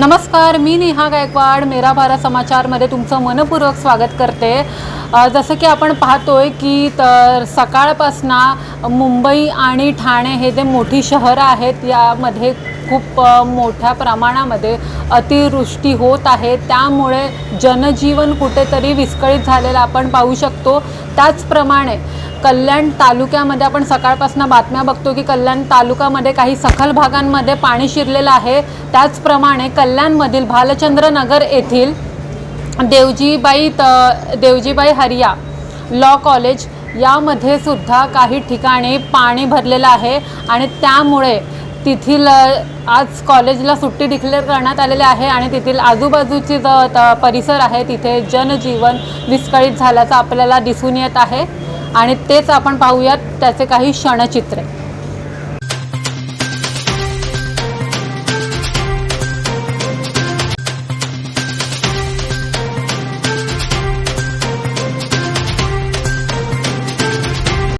नमस्कार मी नेहा गायकवाड मेरा भारत समाचारमध्ये तुमचं मनपूर्वक स्वागत करते. जसं की आपण पाहतोय की तर सकाळपासून मुंबई आणि ठाणे हे जे मोठी शहरं आहेत यामध्ये खूप मोठ्या प्रमाणामध्ये अतिवृष्टी होत आहे. त्यामुळे जनजीवन कुठेतरी विस्कळीत झालेलं आपण पाहू शकतो. त्याचप्रमाणे कल्याण तालुक्यामध्ये आपण सकाळपासून बातम्या बघतो की कल्याण तालुक्यामध्ये काही सखल भागांमध्ये पाणी शिरलेलं आहे. त्याचप्रमाणे कल्याणमधील भालचंद्र नगर येथील देवजीबाई त देवजीबाई हरिया लॉ कॉलेज यामध्ये सुद्धा काही ठिकाणी पाणी भरलेलं आहे. आणि त्यामुळे तेथील आज कॉलेजला सुट्टी डिक्लेअर करण्यात आलेली आहे आणि तेथील आजूबाजूची जो परिसर आहे तिथे जनजीवन विस्कळीत झाल्याचं आपल्याला दिसून येत आहे. आणि तेच आपण पाहूयात त्याचे काही क्षणचित्रे.